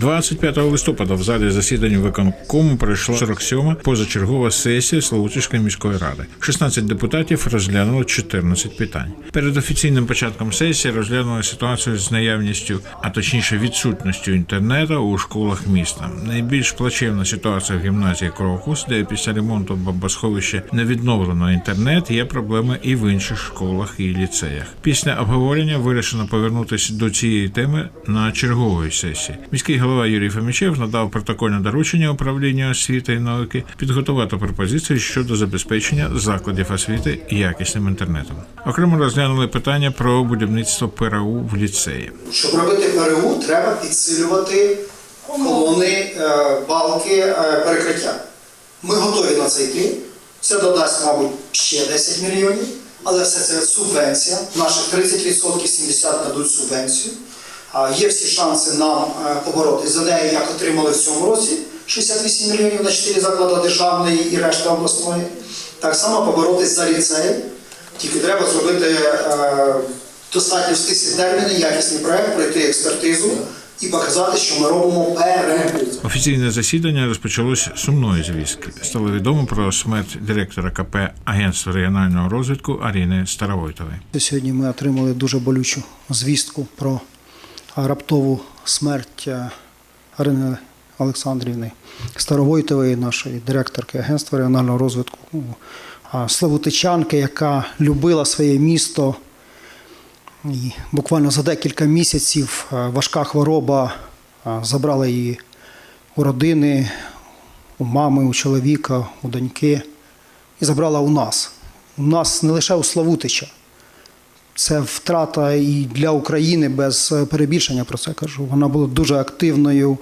25 листопада в залі засідань виконкому пройшла 47-ма позачергова сесія Славутської міської ради. 16 депутатів розглянули 14 питань. Перед офіційним початком сесії розглянули ситуацію з наявністю, а точніше відсутністю інтернету у школах міста. Найбільш плачевна ситуація в гімназії Крокус, де після ремонту бомбосховища не відновлено інтернет. Є проблеми і в інших школах і ліцеях. Після обговорення вирішено повернутися до цієї теми на черговій сесії. Міський голова Юрій Фомічев надав протокольне доручення управління освіти і науки підготувати пропозиції щодо забезпечення закладів освіти якісним інтернетом. Окремо розглянули питання про будівництво ПРУ в ліцеї. Щоб робити ПРУ, треба підсилювати колони, е, балки, е, перекриття. Ми готові на це йти. Це додасть, мабуть, ще 10 мільйонів, але все це субвенція. Наших 30% 70 дадуть субвенцію. А Є всі шанси нам е, поборотися за неї, як отримали в цьому році 68 мільйонів на 4 заклади державної і решта обласної. Так само поборотись за ліцей. Тільки треба зробити е, достатньо стислі терміни, якісний проект, пройти експертизу і показати, що ми робимо ПРУ. Офіційне засідання розпочалось сумної звістки. Стало відомо про смерть директора КП Агентства регіонального розвитку Аріни Старовойтової. Сьогодні ми отримали дуже болючу звістку про раптову смерть е, Арини Олександрівни Старовойтової, нашої директорки Агентства регіонального розвитку, ну, Славутичанки, яка любила своє місто. І буквально за декілька місяців е, важка хвороба е, забрала її у родини, у мами, у чоловіка, у доньки і забрала у нас. У нас не лише у Славутича. Це втрата і для України без е, перебільшення про це кажу. Вона була дуже активною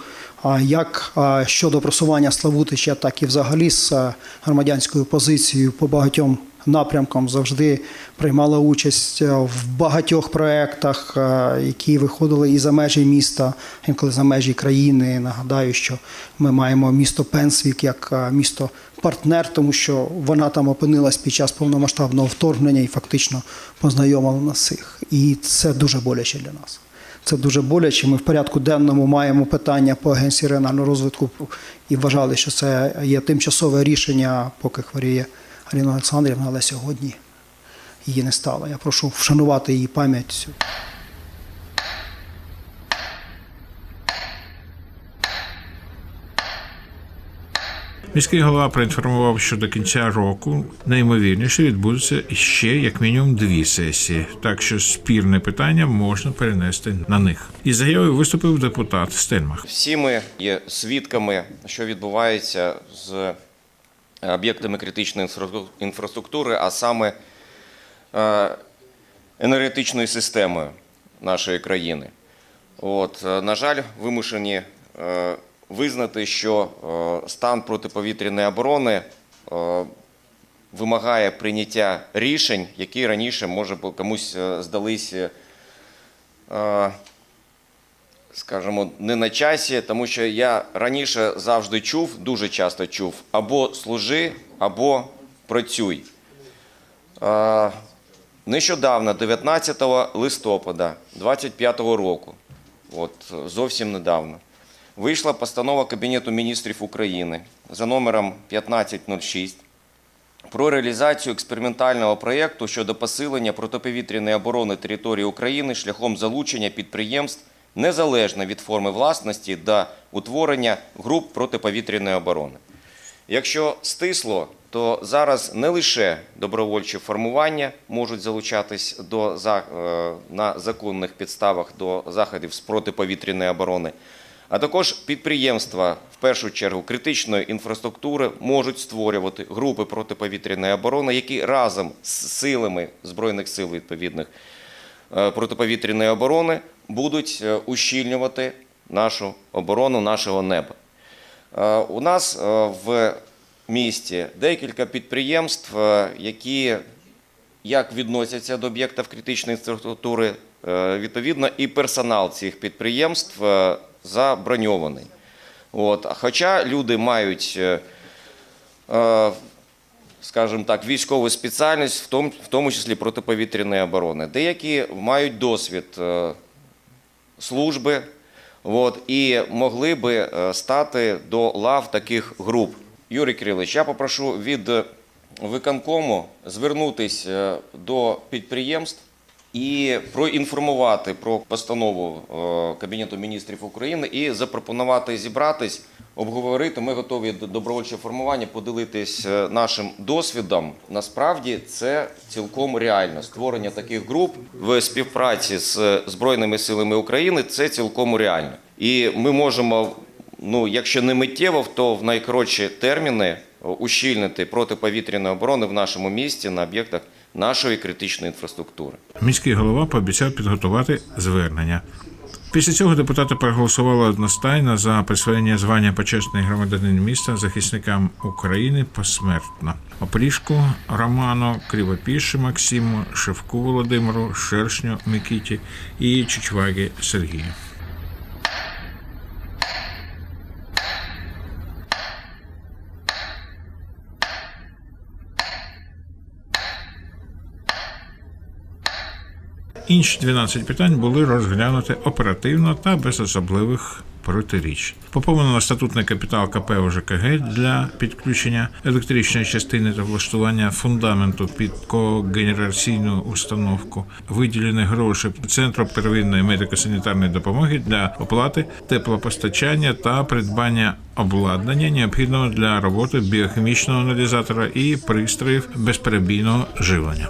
як щодо просування Славутича, так і взагалі з е, громадянською позицією по багатьом напрямкам завжди приймала участь е, в багатьох проєктах, е, які виходили і за межі міста, інколи за межі країни. Нагадаю, що ми маємо місто Пенсвік як е, місто партнер, тому що вона там опинилась під час повномасштабного вторгнення і фактично познайомила нас всіх. І це дуже боляче для нас. Це дуже боляче. Ми в порядку денному маємо питання по агенції регіонального розвитку і вважали, що це є тимчасове рішення, поки хворіє Аліна Олександрівна, але сьогодні її не стало. Я прошу вшанувати її пам'ять. Міський голова проінформував, що до кінця року найімовірніше відбудеться ще як мінімум дві сесії, так що спірне питання можна перенести на них. Із заявою виступив депутат Стельмах. Всі ми є свідками, що відбувається з об'єктами критичної інфраструктури, а саме е, енергетичною системою нашої країни. От, е, на жаль, вимушені е, визнати, що стан протиповітряної оборони вимагає прийняття рішень, які раніше, може, комусь здались. Скажімо, не на часі, тому що я раніше завжди чув, дуже часто чув, або служи, або працюй. Нещодавно, 19 листопада 25 року, от зовсім недавно, вийшла постанова Кабінету міністрів України за номером 1506 про реалізацію експериментального проєкту щодо посилення протиповітряної оборони території України шляхом залучення підприємств незалежно від форми власності до утворення груп протиповітряної оборони. Якщо стисло, то зараз не лише добровольчі формування можуть залучатись до, е, на законних підставах до заходів з протиповітряної оборони, а також підприємства, в першу чергу критичної інфраструктури, можуть створювати групи протиповітряної оборони, які разом з силами Збройних сил відповідних протиповітряної оборони будуть е, ущільнювати нашу оборону нашого неба. Е, У нас е, в місті декілька підприємств, е, які як відносяться до об'єктів критичної інфраструктури, е, відповідно, і персонал цих підприємств е, заброньований. От. Хоча люди мають, е, е, скажімо так, військову спеціальність, в тому, в тому числі протиповітряної оборони. Деякі мають досвід е, служби, От, і могли би е, стати до лав таких груп. Юрій Кирилович, я попрошу від е, виконкому звернутися до підприємств і проінформувати про постанову Кабінету міністрів України і запропонувати зібратись, обговорити. Ми готові до добровольчого формування поділитись е, нашим досвідом. Насправді це цілком реально. Створення таких груп в співпраці з е, Збройними силами України це цілком реально. І ми можемо, ну якщо не миттєво, то в найкоротші терміни е, ущільнити протиповітряну оборону в нашому місті на об'єктах нашої критичної інфраструктури. Міський голова пообіцяв підготувати звернення. Після цього депутати проголосували одностайно за присвоєння звання почесний громадянин міста захисникам України посмертно. Опрішку Роману, Кривопіші Максиму, Шевку Володимиру, Шершню Микіті і Чичвагі Сергію. Інші 12 питань були розглянуті оперативно та без особливих протиріч. Поповнено статутний капітал КП ОЖКГ для підключення електричної частини та влаштування фундаменту під когенераційну установку. Виділені гроші Центру первинної медико-санітарної допомоги для оплати теплопостачання та придбання обладнання, необхідного для роботи біохімічного аналізатора і пристроїв безперебійного живлення.